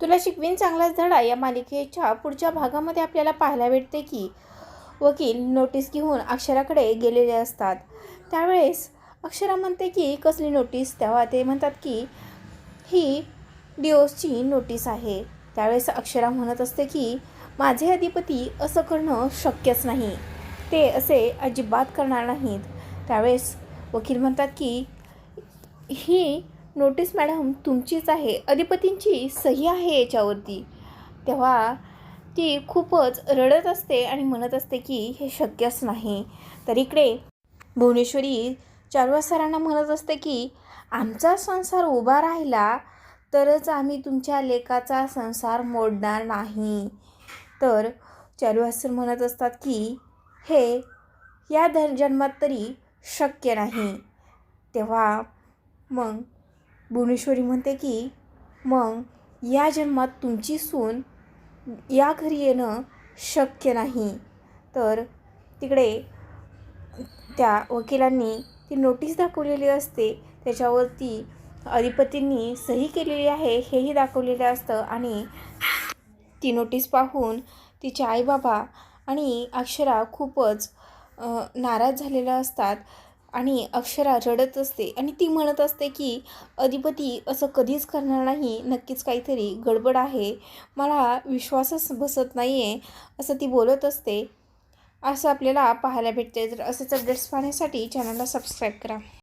तुला शिकवीन चांगलाच धडा या मालिकेच्या पुढच्या भागामध्ये आपल्याला पाहायला भेटते की वकील नोटीस घेऊन अक्षराकडे गेलेले असतात. त्यावेळेस अक्षरा म्हणते की कसली नोटीस तेव्हा ते म्हणतात की ही डिओसची नोटीस आहे. त्यावेळेस अक्षरा म्हणत असते की माझे अधिपती असं करणं शक्यच नाही. ते असे अजिबात करणार नाहीत. त्यावेळेस वकील म्हणतात की ही नोटीस मॅडम तुमचीच आहे अधिपतींची सही आहे याच्यावरती. तेव्हा ती खूपच रडत असते आणि म्हणत असते की हे शक्यच नाही. तर इकडे भुवनेश्वरी चारुवा सरांना म्हणत असते की आमचा संसार उभा राहिला तरच आम्ही तुमच्या लेखाचा संसार मोडणार नाही. तर चारुवा सर म्हणत असतात की हे या धर जन्मात तरी शक्य नाही. तेव्हा मग भुवनेश्वरी म्हणते की मग या जन्मात तुमची सून या घरी येणं शक्य नाही तर तिकडे त्या वकिलांनी ती नोटीस दाखवलेली असते. त्याच्यावरती अधिपतींनी सही केलेली आहे हेही दाखवलेलं असतं आणि ती नोटीस पाहून तिचे आईबाबा आणि अक्षरा खूपच नाराज झालेल्या असतात. आणि अक्षरा रडत असते आणि ती म्हणत असते की अधिपती असं कधीच करणार नाही. नक्कीच काहीतरी गडबड आहे. मला विश्वासच बसत नाही आहे असं ती बोलत असते. असं आपल्याला पाहायला भेटते तर असेच अपडेट्स पाहण्यासाठी चॅनलला सबस्क्राईब करा.